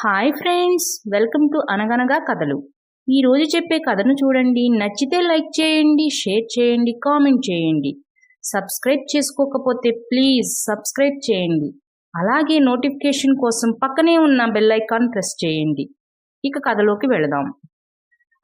Hi friends welcome to అనగనగా కథలు ఈరోజు చెప్పే కథను చూడండి. నచ్చితే లైక్ చేయండి షేర్ చేయండి కామెంట్ చేయండి. సబ్స్క్రైబ్ చేసుకోకపోతే ప్లీజ్ సబ్స్క్రైబ్ చేయండి. అలాగే నోటిఫికేషన్ కోసం పక్కనే ఉన్న బెల్ ఐకాన్ ప్రెస్ చేయండి. ఇక కథలోకి వెళదాం.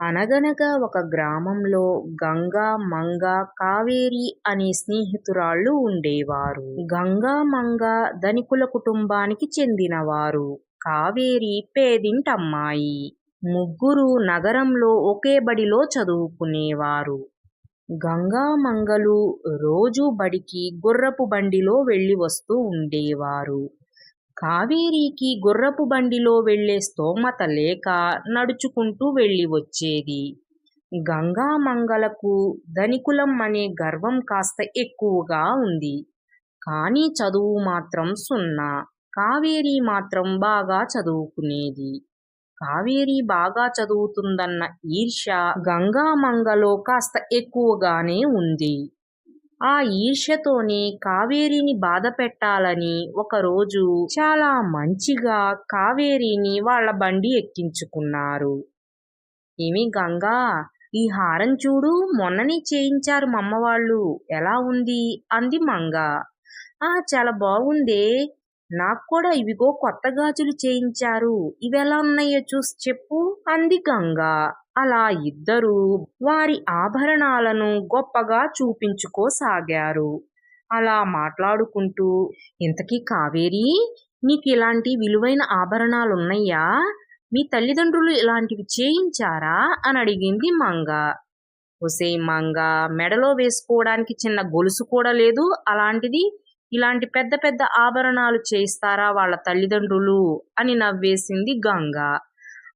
అనగనగా ఒక గ్రామంలో గంగా మంగ కావేరి అనే స్నేహితురాళ్ళు ఉండేవారు. గంగా మంగ ధనికుల కుటుంబానికి చెందినవారు. కావేరి పేదింటమ్మాయి. ముగ్గురు నగరంలో ఒకే బడిలో చదువుకునేవారు. గంగా మంగలు రోజు బడికి గుర్రపు బండిలో వెళ్ళి వస్తూ ఉండేవారు. కావేరికి గుర్రపు బండిలో వెళ్ళే స్తోమత లేక నడుచుకుంటూ వెళ్ళి వచ్చేది. గంగా మంగలకు ధనికులం అనే గర్వం కాస్త ఎక్కువగా ఉంది. కానీ చదువు మాత్రం సున్నా. కావేరి మాత్రం బాగా చదువుకునేది. కావేరి బాగా చదువుతుందన్న ఈర్ష్య గంగామంగలో కాస్త ఎక్కువగానే ఉంది. ఆ ఈర్ష్యతోనే కావేరిని బాధ పెట్టాలని ఒకరోజు చాలా మంచిగా కావేరిని వాళ్ళ బండి ఎక్కించుకున్నారు. ఏమి గంగా ఈ హారం చూడు మొన్ననే చేయించారు మమ్మవాళ్ళు ఎలా ఉంది? అంది మంగ. ఆ చాలా బాగుందే. నాకు కూడా ఇవిగో కొత్త గాజులు చేయించారు. ఇవెలా ఉన్నాయో చూసి చెప్పు. అంది గంగ. అలా ఇద్దరు వారి ఆభరణాలను గొప్పగా చూపించుకోసాగారు. అలా మాట్లాడుకుంటూ ఇంతకీ కావేరి? నీకు ఇలాంటి విలువైన ఆభరణాలున్నయ్యా మీ తల్లిదండ్రులు ఇలాంటివి చేయించారా? అని అడిగింది మంగ. ఒసే మంగ మెడలో వేసుకోవడానికి చిన్న గొలుసు కూడా లేదు. అలాంటిది ఇలాంటి పెద్ద పెద్ద ఆభరణాలు చేయిస్తారా వాళ్ళ తల్లిదండ్రులు అని నవ్వేసింది గంగ.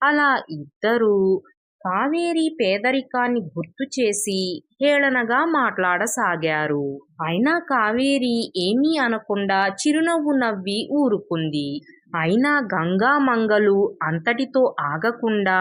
అలా ఇద్దరు కావేరి పేదరికాన్ని గుర్తు చేసి హేళనగా మాట్లాడసాగారు. అయినా కావేరి ఏమీ అనకుండా చిరునవ్వు నవ్వి ఊరుకుంది. అయినా గంగా మంగలు అంతటితో ఆగకుండా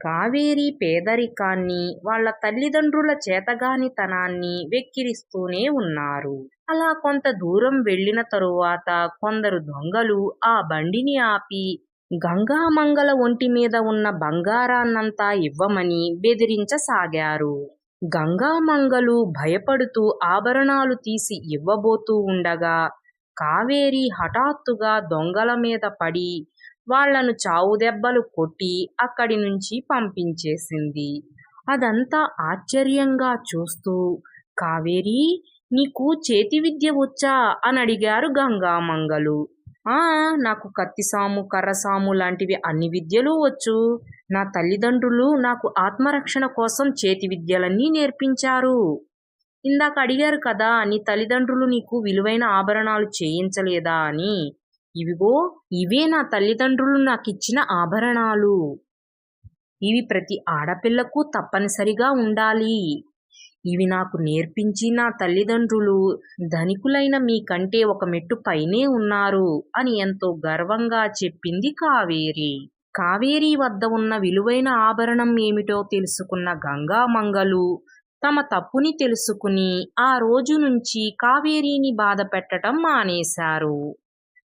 కావేరి పేదరికాన్ని వాళ్ళ తల్లిదండ్రుల చేతగానితనాన్ని వెక్కిరిస్తూనే ఉన్నారు. అలా కొంత దూరం వెళ్ళిన తరువాత కొందరు దొంగలు ఆ బండిని ఆపి గంగామంగళ ఒంటి మీద ఉన్న బంగారాన్నంతా ఇవ్వమని బెదిరించసాగారు. గంగామంగలు భయపడుతూ ఆభరణాలు తీసి ఇవ్వబోతూ ఉండగా కావేరి హఠాత్తుగా దొంగల మీద పడి వాళ్ళను చావు దెబ్బలు కొట్టి అక్కడి నుంచి పంపించేసింది. అదంతా ఆశ్చర్యంగా చూస్తూ కావేరి నీకు చేతి విద్య వచ్చా? అని అడిగారు గంగామంగలు. ఆ నాకు కత్తిసాము కర్రసాము లాంటివి అన్ని విద్యలు వచ్చు. నా తల్లిదండ్రులు నాకు ఆత్మరక్షణ కోసం చేతి విద్యలన్నీ నేర్పించారు. ఇందాక అడిగారు కదా నీ తల్లిదండ్రులు నీకు విలువైన ఆభరణాలు చేయించలేదా? అని. ఇవిగో ఇవే నా తల్లిదండ్రులు నాకిచ్చిన ఆభరణాలు. ఇవి ప్రతి ఆడపిల్లకు తప్పనిసరిగా ఉండాలి. ఇవి నాకు నేర్పించి నా తల్లిదండ్రులు ధనికులైన మీకంటే ఒక మెట్టు పైనే ఉన్నారు అని ఎంతో గర్వంగా చెప్పింది కావేరి. కావేరి వద్ద ఉన్న విలువైన ఆభరణం ఏమిటో తెలుసుకున్న గంగామంగలు తమ తప్పుని తెలుసుకుని ఆ రోజు నుంచి కావేరిని బాధ పెట్టడం మానేశారు.